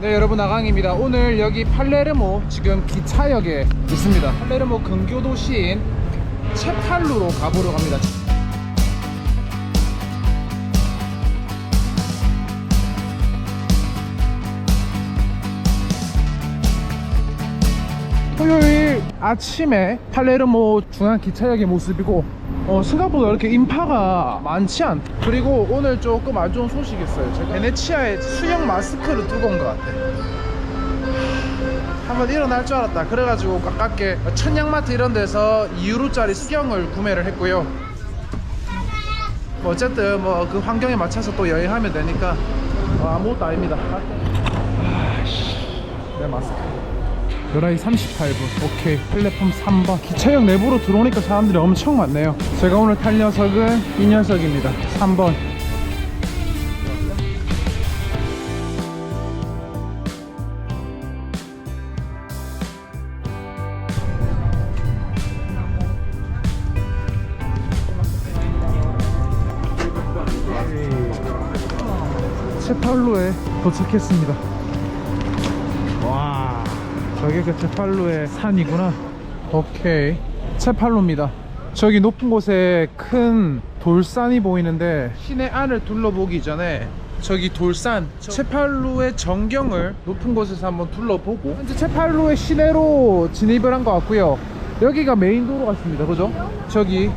네 여러분 아강입니다. 오늘 여기 팔레르모 지금 기차역에 있습니다. 팔레르모 근교 도시인 체팔루로 가보려고 합니다. 토요일 아침에 팔레르모 중앙 기차역의 모습이고 어, 생각보다 이렇게 인파가 많지 않 그리고 오늘 조금 안 좋은 소식이 있어요. 제가 베네치아에 수영 마스크를 두고 온 것 같아 한번 일어날 줄 알았다. 그래가지고 가깝게 천양마트 이런 데서 2유로짜리 수경을 구매를 했고요. 뭐 어쨌든 뭐 그 환경에 맞춰서 또 여행하면 되니까 어, 아무것도 아닙니다. 아씨. 내 마스크 11시 38분. 오케이. 플랫폼 3번. 기차역 내부로 들어오니까 사람들이 엄청 많네요. 제가 오늘 탈 녀석은 이 녀석입니다. 3번. 체팔로에 도착했습니다. 와 그 체팔로의 산이구나. 오케이. 체팔로입니다. 저기 높은 곳에 큰 돌산이 보이는데 시내 안을 둘러보기 전에 저기 돌산 체팔루의 전경을 높은 곳에서 한번 둘러보고 현재 체팔루의 시내로 진입을 한 것 같고요. 여기가 메인 도로 같습니다. 그죠? 저기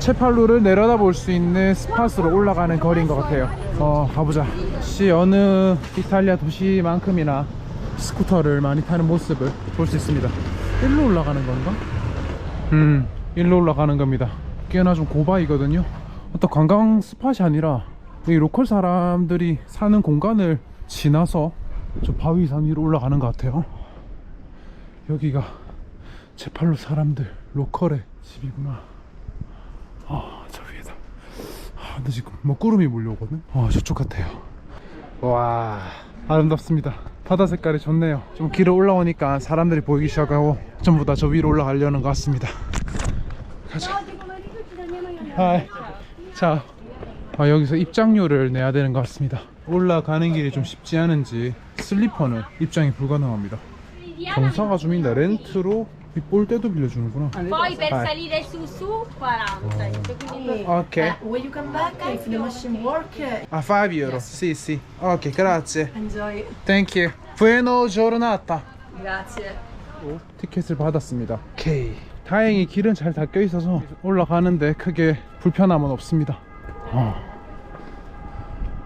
체팔루를 내려다 볼 수 있는 스팟으로 올라가는 거리인 것 같아요. 어 가보자. 시 어느 이탈리아 도시만큼이나 스쿠터를 많이 타는 모습을 볼 수 있습니다 일로 올라가는 건가? 음 일로 올라가는 겁니다 꽤나 좀 고바이거든요 어떤 관광 스팟이 아니라 이 로컬 사람들이 사는 공간을 지나서 저 바위 산 위로 올라가는 것 같아요 여기가 제팔로 사람들 로컬의 집이구나 아, 저 위에다. 아, 근데 지금 먹구름이 몰려오거든? 아, 저쪽 같아요. 와, 아름답습니다. 바다 색깔이 좋네요. 좀 길을 올라오니까 사람들이 보이기 시작하고 전부 다 저 위로 올라가려는 것 같습니다. 가자. 하이. 자, 아, 여기서 입장료를 내야 되는 것 같습니다. 올라가는 길이 좀 쉽지 않은지 슬리퍼는 입장이 불가능합니다. 경사가 좀 있네. 렌트로 이 볼때도 빌려주는구나. Poi per Vai. salire su su 40. Quindi Ok. Uh, when you come back, if the machine work, uh, A 5 euro. Sì, sì. Ok, grazie. enjoy. Thank you. Buona giornata. Grazie. 티켓을 받았습니다. 오케이. 다행히 길은 잘 닦여 있어서 올라가는데 크게 불편함은 없습니다. 어.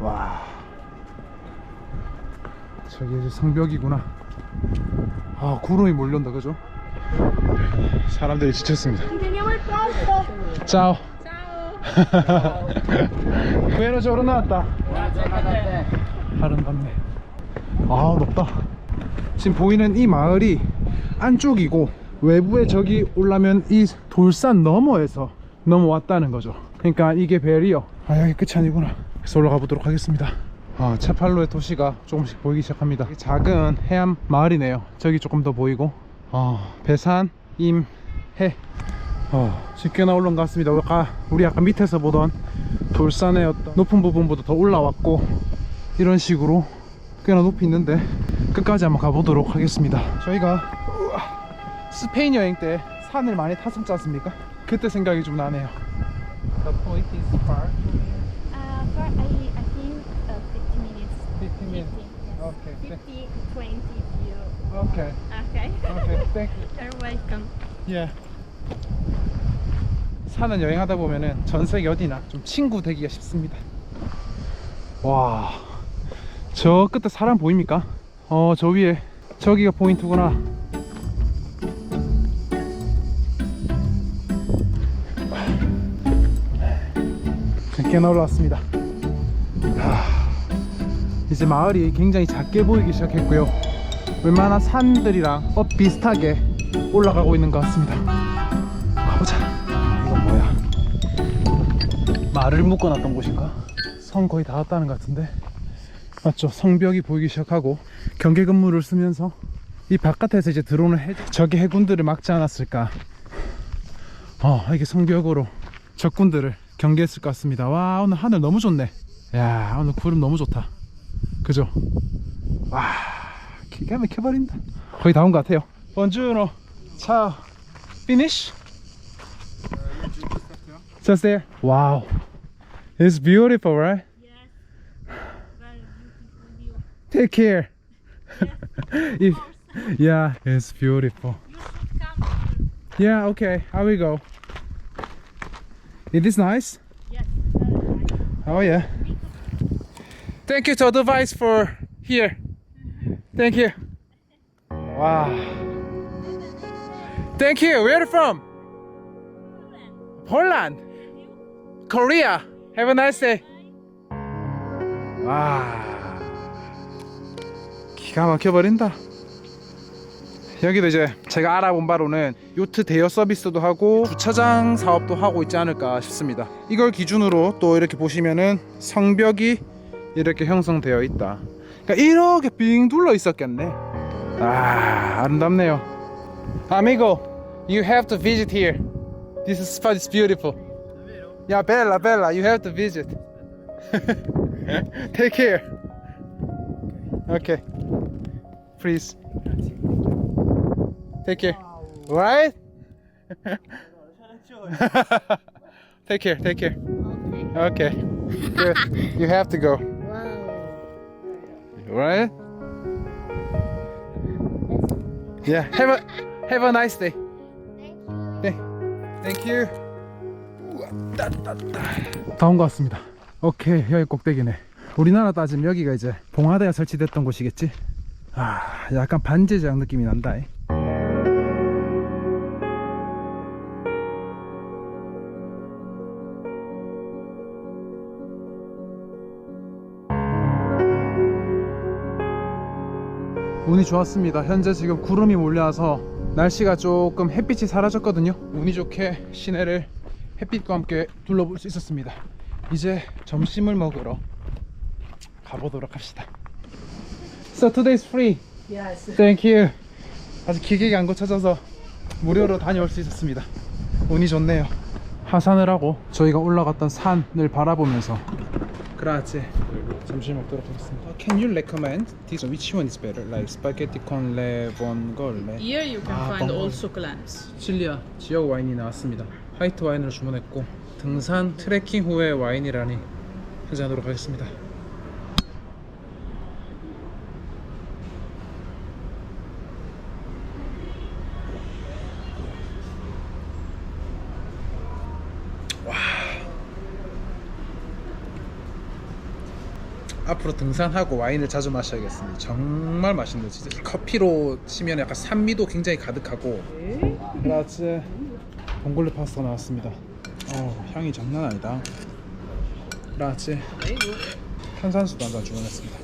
와. 저기 이제 성벽이구나. 아, 구름이 몰려온다, 그죠? 사람들이 지쳤습니다. posto. 짜오. Buona giornata. 아름답네. 아 높다. 지금 보이는 이 마을이 안쪽이고 외부에 저기 올라면 이 돌산 너머에서 넘어왔다는 거죠. 그러니까 이게 베리어. 아 여기 끝이 아니구나. 그래서 올라가 보도록 하겠습니다. 아, 체팔로의 도시가 조금씩 보이기 시작합니다. 작은 해안 마을이네요. 저기 조금 더 보이고. 아, 배산, 임, 해. 어, 쉽게 나 올라온 것 같습니다. 우리 아까, 우리 아까 밑에서 보던 돌산의 어떤 높은 부분보다 더 올라왔고 이런 식으로 꽤나 높이 있는데 끝까지 한번 가보도록 하겠습니다. 저희가 스페인 여행 때 산을 많이 탔었지 않습니까? 그때 생각이 좀 나네요. The point is far. Uh, for, I, I think uh, 50 minutes. 50 minutes. 50, yes. Okay, thank- 50, 20 if you... Okay. Okay. Okay. Thank you. You're welcome. 예. 산은 여행하다 보면은 전 세계 어디나 좀 친구 되기가 쉽습니다. 와, 저 끝에 사람 보입니까? 어, 저 위에 저기가 포인트구나. 꽤나 올라왔습니다. 하, 이제 마을이 굉장히 작게 보이기 시작했고요. 웬만한 산들이랑 업 비슷하게 올라가고 있는 것 같습니다. 가보자. 이건 뭐야? 말을 묶어놨던 곳인가? 성 거의 다 왔다는 것 같은데. 맞죠? 성벽이 보이기 시작하고 경계 근무를 쓰면서 이 바깥에서 이제 들어오는 해, 적의 해군들을 막지 않았을까. 어, 이게 성벽으로 적군들을 경계했을 것 같습니다. 와, 오늘 하늘 너무 좋네. 야, 오늘 구름 너무 좋다. 그죠? 와. 기가 막혀버린다 거의 다 온 것 같아요 번주노 차 finish? just there? wow it's beautiful right? take care If- yeah it's beautiful yeah okay I will go it is nice Yes. Oh yeah. Thank you to advice for here. Thank you. Wow. Thank you. Where are you from? Poland. Korea. Have a nice day. 와. 기가 막혀 버린다. 여기도 이제 제가 알아본 바로는 요트 대여 서비스도 하고 주차장 사업도 하고 있지 않을까 싶습니다. 이걸 기준으로 또 이렇게 보시면은 성벽이 이렇게 형성되어 있다. 그러니까 이렇게 빙 둘러 있었겠네. 아 아름답네요. Amigo, you have to visit here. This spot is beautiful. Yeah, bella, bella, you have to visit. Take care. Okay, please. Take care. Right? take care. Take care. Okay. Good. You have to go. Right? Yeah. Have a have a nice day. 네. Thank you. 다 온 것 같습니다. 오케이 여기 꼭대기네. 우리나라 따지면 여기가 이제 봉화대가 설치됐던 곳이겠지. 아 약간 반지장 느낌이 난다. 이. 운이 좋았습니다. 현재 지금 구름이 몰려와서 날씨가 조금 햇빛이 사라졌거든요. 운이 좋게 시내를 햇빛과 함께 둘러볼 수 있었습니다. 이제 점심을 먹으러 가보도록 합시다. So today is free. Yes. Thank you. 아직 기계가 안 고쳐져서 무료로 다녀올 수 있었습니다. 운이 좋네요. 하산을 하고 저희가 올라갔던 산을 바라보면서 그라지 점심 먹도록 하겠습니다. Can you recommend this? Which one is better? Like spaghetti con le vongole? Here you can Ah, find also clams. 시칠리아 지역 와인이 나왔습니다. 화이트 와인을 주문했고 등산 트레킹 후에 와인이라니 한잔하도록 하겠습니다. 앞으로 등산하고 와인을 자주 마셔야겠습니다. 정말 맛있는 진짜 커피로 치면 약간 산미도 굉장히 가득하고. 그라츠 봉골레 파스타 나왔습니다. 어 향이 장난 아니다. 그라츠 탄산수도 한 잔 주문했습니다.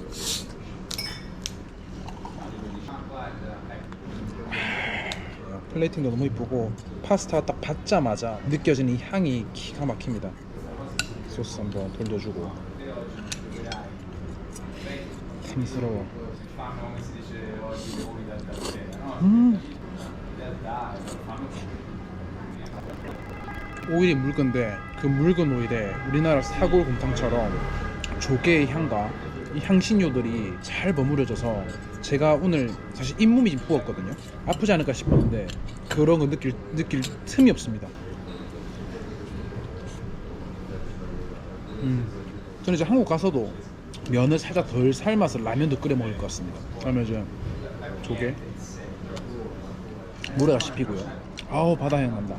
야, 플레이팅도 너무 이쁘고 파스타 딱 받자마자 느껴지는 이 향이 기가 막힙니다. 소스 한번 돌려주고 탐스러워. 음. 오일이 묽은데 그 묽은 오일에 우리나라 사골 곰탕처럼 조개의 향과 이 향신료들이 잘 버무려져서 제가 오늘 사실 잇몸이 좀 부었거든요. 아프지 않을까 싶었는데 그런 거 느낄 느낄 틈이 없습니다. 음. 저는 이제 한국 가서도 면을 살짝 덜 삶아서 라면도 끓여 먹을 것 같습니다. 그러면 이제 조개 물에다 씹히고요. 아우 바다 향 난다.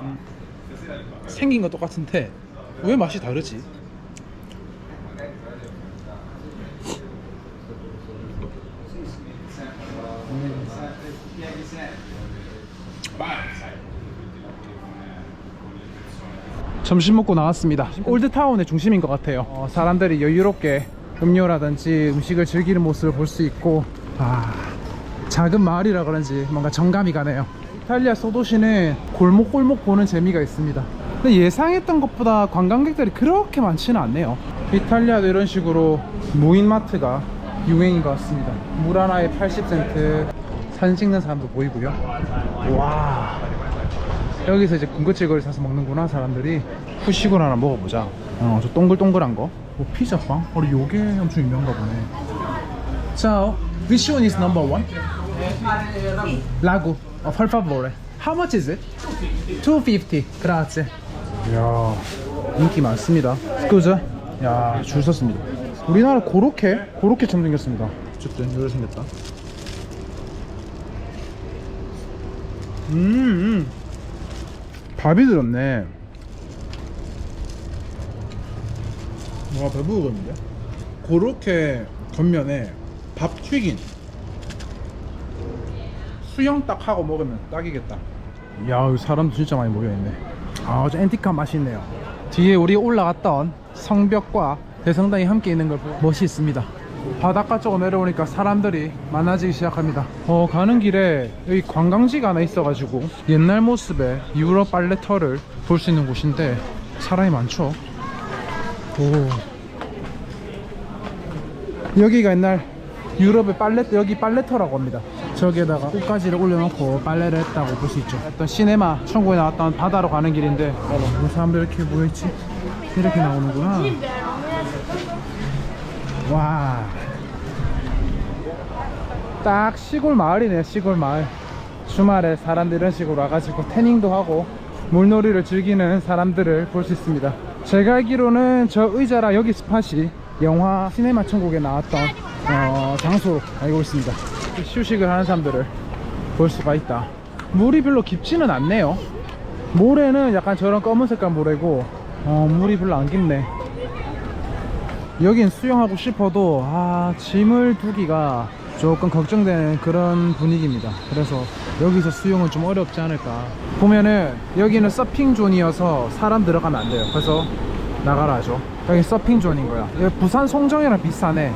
음. 생긴 건 똑같은데 왜 맛이 다르지? 점심 먹고 나왔습니다. 올드타운의 중심인 것 같아요. 어, 사람들이 여유롭게 음료라든지 음식을 즐기는 모습을 볼 수 있고, 아, 작은 마을이라 그런지 뭔가 정감이 가네요. 이탈리아 소도시는 골목골목 보는 재미가 있습니다. 근데 예상했던 것보다 관광객들이 그렇게 많지는 않네요. 이탈리아도 이런 식으로 무인마트가 유행인 것 같습니다. 물 하나에 80센트, 사진 찍는 사람도 보이고요. 와. 여기서 이제 군것질거리 사서 먹는구나 사람들이 후식을 하나 먹어보자 어 저 동글동글한 거 뭐 피자빵? 어 요게 엄청 유명한가 보네 Ciao. Which one is number one? Lago. Oh, per favore. How much is it? 250. Grazie. 이야, 인기 많습니다. 스쿠즈. 야, 줄 섰습니다. 우리나라 고로케? 고로케처럼 생겼습니다. 어쨌든 이렇게 생겼다. 음, 음. 밥이 들었네. 와, 배부르겠는데? 고로케 겉면에 밥 튀긴 수영 딱 하고 먹으면 딱이겠다. 야, 여기 사람도 진짜 많이 모여있네. 아, 저 앤티카 맛있네요. 뒤에 우리 올라갔던 성벽과 대성당이 함께 있는 걸 보고 멋있습니다. 바닷가 쪽으로 내려오니까 사람들이 많아지기 시작합니다. 어, 가는 길에 여기 관광지가 하나 있어가지고 옛날 모습의 유럽 빨래터를 볼 수 있는 곳인데 사람이 많죠. 오. 여기가 옛날 유럽의 빨래 여기 빨래터라고 합니다. 저기에다가 꽃가지를 올려놓고 빨래를 했다고 볼 수 있죠. 어떤 시네마 천국에 나왔던 바다로 가는 길인데 어, 왜 사람들 이렇게 모여있지? 이렇게 나오는구나. 와. 딱 시골 마을이네 시골 마을. 주말에 사람들 이런 식으로 와가지고 태닝도 하고 물놀이를 즐기는 사람들을 볼 수 있습니다. 제가 알기로는 저 의자랑 여기 스팟이 영화 시네마 천국에 나왔던 어, 장소로 알고 있습니다. 휴식을 하는 사람들을 볼 수가 있다. 물이 별로 깊지는 않네요. 모래는 약간 저런 검은 색깔 모래고 어, 물이 별로 안 깊네. 여긴 수영하고 싶어도 아, 짐을 두기가 조금 걱정되는 그런 분위기입니다. 그래서 여기서 수영은 좀 어렵지 않을까. 보면은 여기는 서핑 존이어서 사람 들어가면 안 돼요. 그래서 나가라 하죠. 여기 서핑 존인 거야. 여기 부산 송정이랑 비슷하네.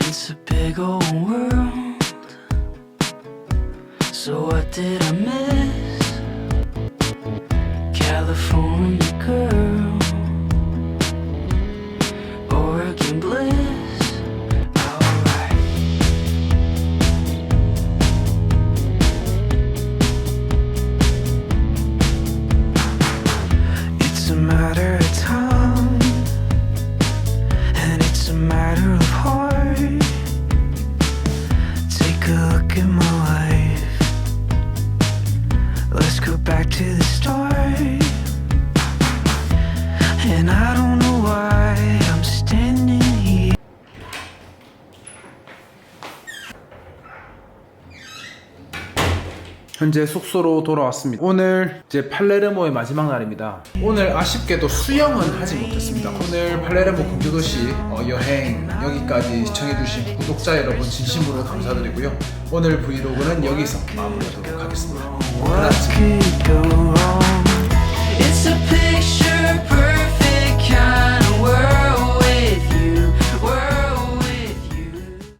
It's a big old world. So what did I miss? California girl, 현재 숙소로 돌아왔습니다. 오늘 제 팔레르모의 마지막 날입니다. 오늘 아쉽게도 수영은 하지 못했습니다. 오늘 팔레르모 금주도시 어, 여행 여기까지 시청해주신 구독자 여러분 진심으로 감사드리고요. 오늘 브이로그는 여기서 마무리하도록 하겠습니다. 네. 오늘 아침.